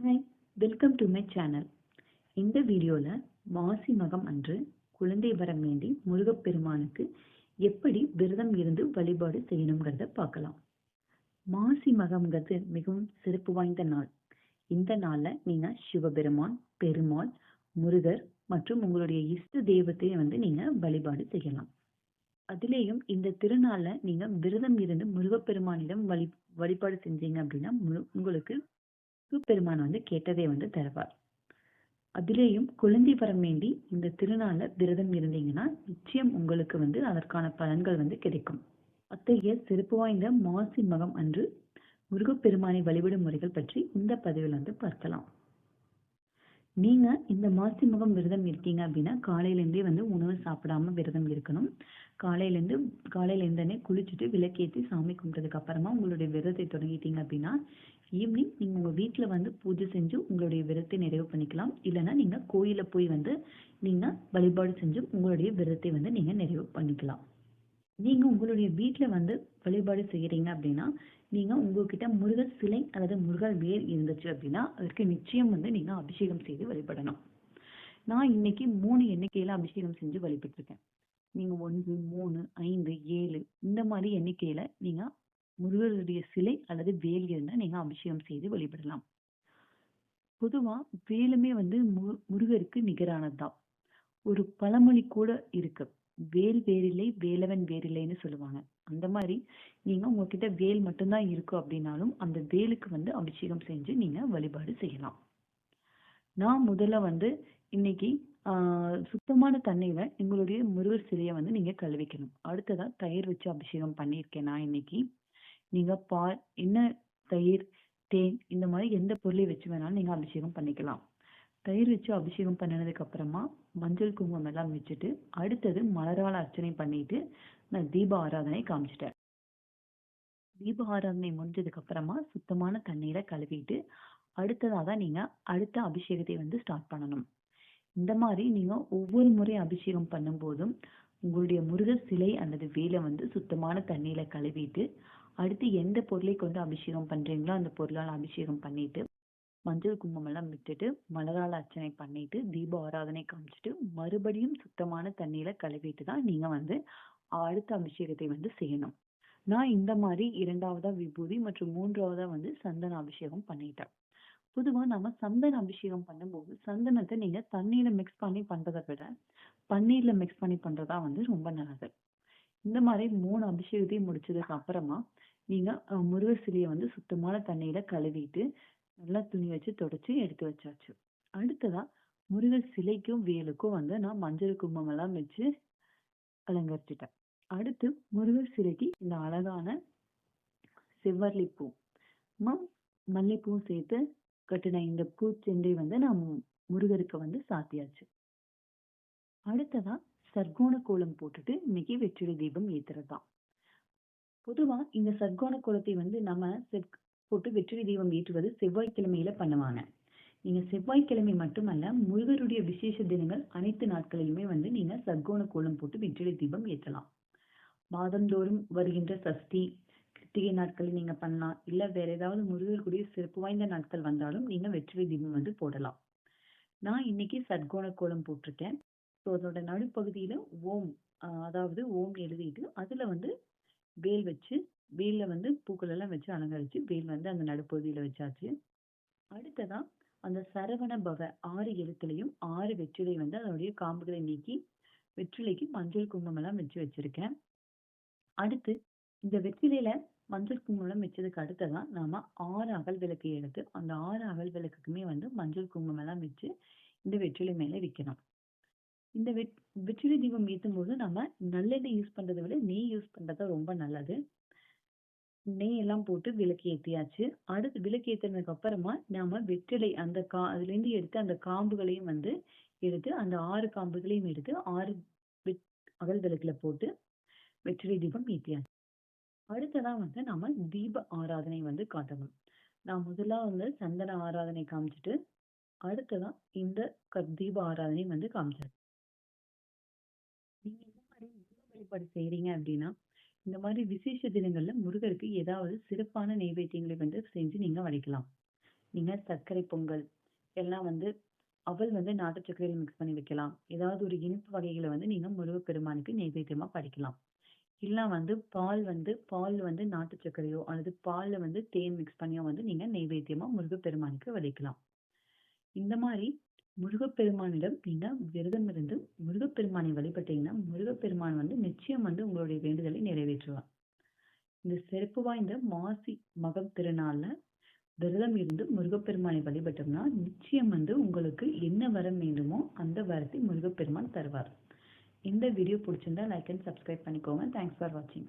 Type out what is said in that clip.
Hi welcome to my channel இந்த வீடியோவில் மாசி மகம் அன்று குழந்தை வரம் வேண்டி முருகப்பெருமானுக்கு எப்படி விரதம் இருந்து வழிபாடு செய்யணுங்கிறத பார்க்கலாம். மாசி மகம்ங்கிறது மிகவும் சிறப்பு வாய்ந்த நாள். இந்த நாளில் நீங்கள் சிவபெருமான் பெருமாள் முருகர் மற்றும் உங்களுடைய இஷ்ட தெய்வத்தையும் வந்து நீங்கள் வழிபாடு செய்யலாம். அதுலேயும் இந்த திருநாளில் நீங்கள் விரதம் இருந்து முருகப்பெருமானிடம் வழி வழிபாடு செஞ்சீங்க அப்படின்னா மு- உங்களுக்கு பெருமான் வந்து கேட்டதை வந்து தருவார். அதிலேயும் குழந்தை வரம் வேண்டி இந்த திருநாள்ல விரதம் இருந்தீங்கன்னா நிச்சயம் உங்களுக்கு வந்து அதற்கான பலன்கள் வந்து கிடைக்கும். அத்தகைய சிறப்பு வாய்ந்த மாசி மகம் அன்று முருகப்பெருமானை வழிபடும் முறைகள் பற்றி இந்த பதிவில் வந்து பார்க்கலாம். நீங்க இந்த மாசி முகம் விரதம் இருக்கீங்க அப்படின்னா காலையில இருந்தே வந்து உணவு சாப்பிடாம விரதம் இருக்கணும். காலையில இருந்து காலையில இருந்தனே குளிச்சுட்டு விளக்கேத்தி சாமி கும்பிட்டதுக்கு அப்புறமா உங்களுடைய விரதத்தை தொடங்கிட்டீங்க அப்படின்னா ஈவினிங் நீங்கள் உங்கள் வீட்டில் வந்து பூஜை செஞ்சு உங்களுடைய விரதத்தை நிறைவு பண்ணிக்கலாம். இல்லைன்னா நீங்கள் கோயிலில் போய் வந்து நீங்கள் வழிபாடு செஞ்சு உங்களுடைய விரதத்தை வந்து நீங்கள் நிறைவு பண்ணிக்கலாம். நீங்கள் உங்களுடைய வீட்டில் வந்து வழிபாடு செய்கிறீங்க அப்படின்னா நீங்கள் உங்ககிட்ட முருகர் சிலை அல்லது முருகர் வேர் இருந்துச்சு அப்படின்னா அதற்கு நிச்சயம் வந்து நீங்கள் அபிஷேகம் செய்து வழிபடணும். நான் இன்னைக்கு மூணு எண்ணிக்கையில் அபிஷேகம் செஞ்சு வழிபட்டிருக்கேன். நீங்கள் ஒன்று மூணு ஐந்து ஏழு இந்த மாதிரி எண்ணிக்கையில் நீங்கள் முருகருடைய சிலை அல்லது வேல் இருந்தால் நீங்கள் அபிஷேகம் செய்து வழிபடலாம். பொதுவாக வேலுமே வந்து மு- முருகருக்கு நிகரானதுதான். ஒரு பழமொழி கூட இருக்கு. வேல் வேறில்லை வேலவன் வேறில்லைன்னு சொல்லுவாங்க. அந்த மாதிரி நீங்கள் உங்ககிட்ட வேல் மட்டும்தான் இருக்கும் அப்படின்னாலும் அந்த வேலுக்கு வந்து அபிஷேகம் செஞ்சு நீங்கள் வழிபாடு செய்யலாம். நான் முதல்ல வந்து இன்னைக்கு ஆஹ் சுத்தமான தண்ணியில எங்களுடைய முருகர் சிலையை வந்து நீங்க கழுவிக்கணும். அடுத்ததா தயிர் வச்சு அபிஷேகம் பண்ணியிருக்கேன் நான் இன்னைக்கு. நீங்க பால் என்ன தயிர் தேன் இந்த மாதிரி எந்த பொருளையும் வச்சு வேணாலும் நீங்க அபிஷேகம் பண்ணிக்கலாம். தயிர் வச்சு அபிஷேகம் பண்ணினதுக்கு அப்புறமா மஞ்சள் குங்குமம் எல்லாம் வச்சுட்டு அடுத்தது மலரால அர்ச்சனை பண்ணிட்டு நான் தீப ஆராதனை காமிச்சிட்டேன். தீப ஆராதனை முடிஞ்சதுக்கு அப்புறமா சுத்தமான தண்ணீரை கழுவிட்டு அடுத்ததாக தான் நீங்க அடுத்த அபிஷேகத்தை வந்து ஸ்டார்ட் பண்ணணும். இந்த மாதிரி நீங்க ஒவ்வொரு முறை அபிஷேகம் பண்ணும்போதும் உங்களுடைய முருகர் சிலை அல்லது வேலை வந்து சுத்தமான தண்ணீர்ல கழுவிட்டு அடுத்து எந்த பொருளை கொண்டு அபிஷேகம் பண்றீங்களோ அந்த பொருளால் அபிஷேகம் பண்ணிட்டு மஞ்சள் குங்குமம் எல்லாம் விட்டுட்டு மலரால் அர்ச்சனை பண்ணிட்டு தீப ஆராதனை காமிச்சிட்டு மறுபடியும் சுத்தமான தண்ணியில கழுவிட்டு தான் நீங்க வந்து அடுத்த அபிஷேகத்தை வந்து செய்யணும். நான் இந்த மாதிரி இரண்டாவதா விபூதி மற்றும் மூன்றாவதா வந்து சந்தன அபிஷேகம் பண்ணிட்டேன். பொதுவா நம்ம சந்தன அபிஷேகம் பண்ணும்போது சந்தனத்தை நீங்க தண்ணீர்ல மிக்ஸ் பண்ணி பண்றதை விட பன்னீர்ல மிக்ஸ் பண்ணி பண்றதா வந்து ரொம்ப நல்லது. இந்த மாதிரி மூணு அபிஷேகத்தையும் முடிச்சதுக்கு அப்புறமா நீங்கள் முருகர் சிலையை வந்து சுத்தமான தண்ணியில் கழுவிட்டு நல்லா துணி வச்சு தொடச்சி எடுத்து வச்சாச்சு. அடுத்ததாக முருகர் சிலைக்கும் வேலுக்கும் வந்து நான் மஞ்சள் குங்குமம் எல்லாம் வச்சு அலங்கரிச்சிட்டேன். அடுத்து முருகர் சிலைக்கு இந்த அழகான செவ்வரளி பூ மல்லிப்பூவும் சேர்த்து கட்டின இந்த பூச்செண்டை வந்து நான் முருகருக்கு வந்து சாத்தியாச்சு. அடுத்ததா சர்க்கோண கோலம் போட்டுட்டு இன்னைக்கு வெற்றிலை தீபம் ஏத்துறது தான் பொதுவா இந்த சர்க்கோண கோலத்தை வந்து நம்ம செக் போட்டு வெற்றிலை தீபம் ஏற்றுவது செவ்வாய்க்கிழமையில பண்ணுவாங்க. நீங்க செவ்வாய்க்கிழமை மட்டுமல்ல முருகருடைய விசேஷ தினங்கள் அனைத்து நாட்களிலுமே வந்து நீங்க சர்க்கோண கோலம் போட்டு வெற்றிலை தீபம் ஏற்றலாம். மாதந்தோறும் வருகின்ற சஷ்டி கிருத்திகை நாட்களில் நீங்க பண்ணலாம். இல்ல வேற ஏதாவது முருகருக்குரிய சிறப்பு வாய்ந்த நாட்கள் வந்தாலும் நீங்க வெற்றிலை தீபம் வந்து போடலாம். நான் இன்னைக்கு சர்க்கோண கோலம் போட்டிருக்கேன். ஸோ அதோட நடுப்பகுதியில ஓம் அதாவது ஓம் எழுதிட்டு அதுல வந்து வேல் வச்சு வேல்ல வந்து பூக்கள் எல்லாம் வச்சு அலங்கரிச்சு வேல் வந்து அந்த நடுப்பகுதியில வச்சாச்சு. அடுத்ததா அந்த சரவண பவ ஆறு எழுத்துலையும் ஆறு வெற்றிலை வந்து அதனுடைய காம்புகளை நீக்கி வெற்றிலைக்கு மஞ்சள் குங்குமம் எல்லாம் வச்சு வச்சிருக்கேன். அடுத்து இந்த வெற்றிலையில மஞ்சள் குங்குமம் எல்லாம் வச்சதுக்கு அடுத்ததா நாம ஆறு அகல் விளக்கு எடுத்து அந்த ஆறு அகல் விளக்குக்குமே வந்து மஞ்சள் குங்குமம் எல்லாம் வச்சு இந்த வெற்றிலை மேல வைக்கணும். இந்த வெட் வெற்றிலை தீபம் ஏற்றும் போது நம்ம நல்லெண்ணெய் யூஸ் பண்றதை விட நெய் யூஸ் பண்றது ரொம்ப நல்லது. நெய் எல்லாம் போட்டு விளக்கு ஏற்றியாச்சு அடுத்து விளக்கு ஏற்றினதுக்கு அப்புறமா நாம வெற்றிலை அந்த கா அதுல இருந்து எடுத்து அந்த காம்புகளையும் வந்து எடுத்து அந்த ஆறு காம்புகளையும் எடுத்து ஆறு அகல் விளக்குல போட்டு வெற்றிலை தீபம் ஏற்றியாச்சு அடுத்ததான் வந்து நாம தீப ஆராதனை வந்து காட்டணும். நான் முதல்ல வந்து சந்தன ஆராதனை காமிச்சிட்டு அடுத்ததான் இந்த க- தீப ஆராதனை வந்து காமிச்சேன் நீங்க இந்த மாதிரி முருக வழிபாடு செய்யறீங்க அப்படின்னா இந்த மாதிரி விசேஷ தினங்கள்ல முருகருக்கு ஏதாவது சிறப்பான நைவேத்தியங்களை வந்து செஞ்சு நீங்க வடிக்கலாம் நீங்க சர்க்கரை பொங்கல் எல்லாம் வந்து அவல் வந்து நாட்டு சர்க்கரையில் மிக்ஸ் பண்ணி வைக்கலாம். ஏதாவது ஒரு இனிப்பு வகைகளை வந்து நீங்க முருகப்பெருமானுக்கு நைவேத்தியமா படைக்கலாம். இல்லை வந்து பால் வந்து பால் வந்து நாட்டு சர்க்கரையோ அல்லது பால்ல வந்து தேன் மிக்ஸ் பண்ணியோ வந்து நீங்க நைவேத்தியமா முருகப்பெருமானுக்கு வலிக்கலாம் இந்த மாதிரி முருகப்பெருமானிடம் நீங்க விரதம் இருந்து முருகப்பெருமானை வழிபட்டீங்கன்னா முருகப்பெருமான் வந்து நிச்சயம் வந்து உங்களுடைய வேண்டுதலை நிறைவேற்றுவார். இந்த சிறப்பு வாய்ந்த மாசி மகம் திருநாள்ல விரதம் இருந்து முருகப்பெருமானை வழிபட்டோம்னா நிச்சயம் வந்து உங்களுக்கு என்ன வரம் வேண்டுமோ அந்த வரத்தை முருகப்பெருமான் தருவார். இந்த வீடியோ பிடிச்சிருந்தா லைக் அண்ட் சப்ஸ்கிரைப் பண்ணிக்கோங்க. தேங்க்ஸ் ஃபார் வாட்சிங்